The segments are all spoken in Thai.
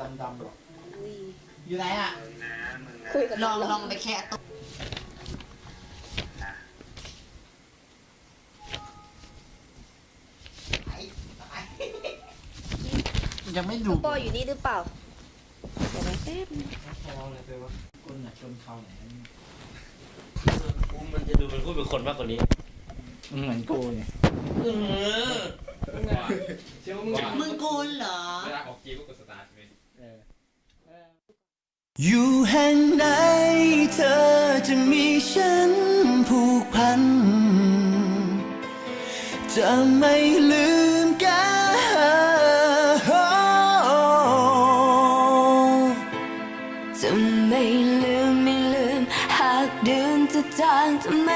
ดำดำๆหรอกอุ้ยอยู่ไหนอะมึงนะมึงนะคุยกับลองมันลองไปแคะตัวยังไม่ดูน้องปออยู่นี่หรือเปล่าเดี๋ยวนะแป๊บนึงพอเลยไปวะคนอะชนเขาไหนกูมันจะดูเป็นผู้เป็นคนมากกว่านี้มึงเหมือนกูเนี่ย เออเชื่อว่ามึงมึงกูเหรอ เวลาออกกีก็กดสตาร์ทใช่ไหมอยู่แห่งไหนเธอจะมีฉันผูกพัน จะไม่ลืม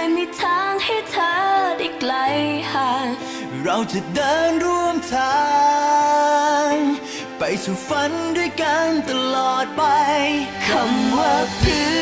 ม่มีทางให้เธอได้ไกลห่างเราจะเดินร่วมทาง ไปสู่ฝันด้วยกันตลอดไปคำว่าเพื่อ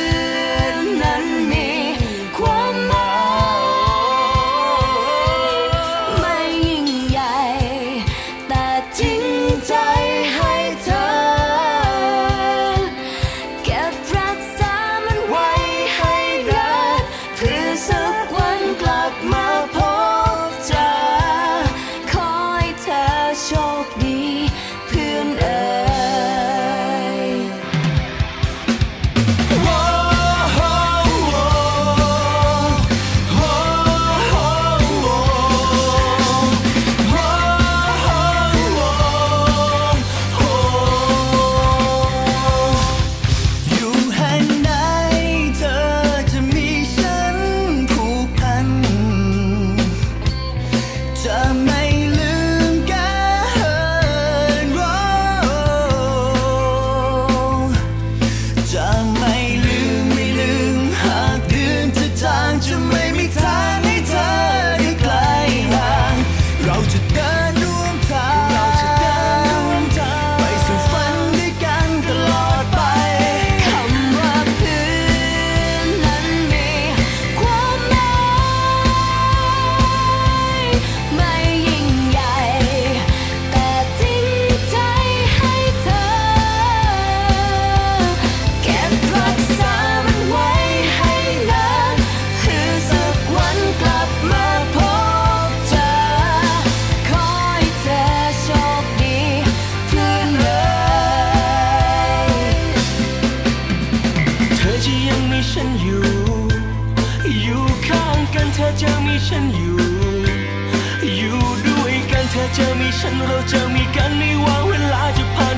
จะยังมีฉันอยู่ อยู่ข้างกันเธอจะมีฉันอยู่ อยู่ด้วยกันเธอจะมีฉันเราจะมีกันไม่ว่าเวลาจะผ่านไปนาน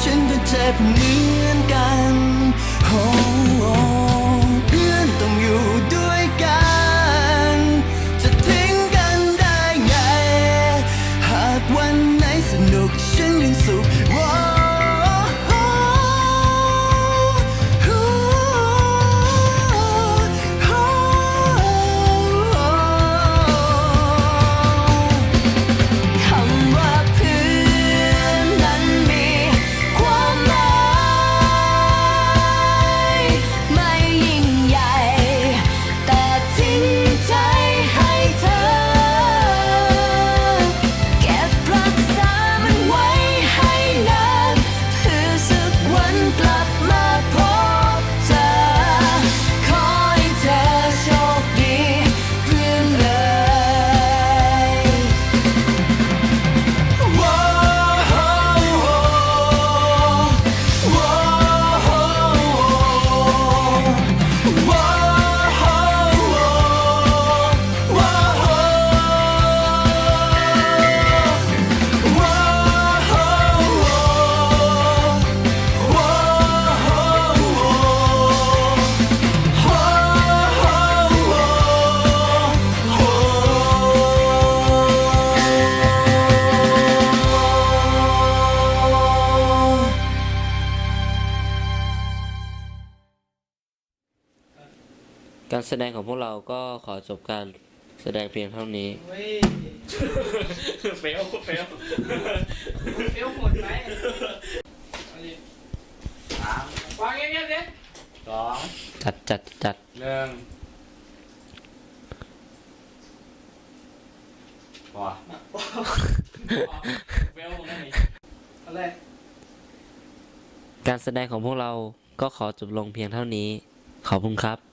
ฉันก็เจ็บเหมือนกันโอ้โเพื่อนต้องอยู่ด้วยกัน จะทิ้งกันได้ไง หากวันไหนสนุกฉันยังสุข การแสดงของพวกเราก็ขอจบการแสดงเพียงเท่านี้ เฮ้ยเฟลเฟลเฟี้ยวหมดไหมเอาดิสามวางเงี้ยบๆดิสองจัดจัดจัดหนึ่งพอเฟลหมดแล้วนี่เอาเลยการแสดงของพวกเราก็ขอจบลงเพียงเท่านี้ ขอบคุณครับ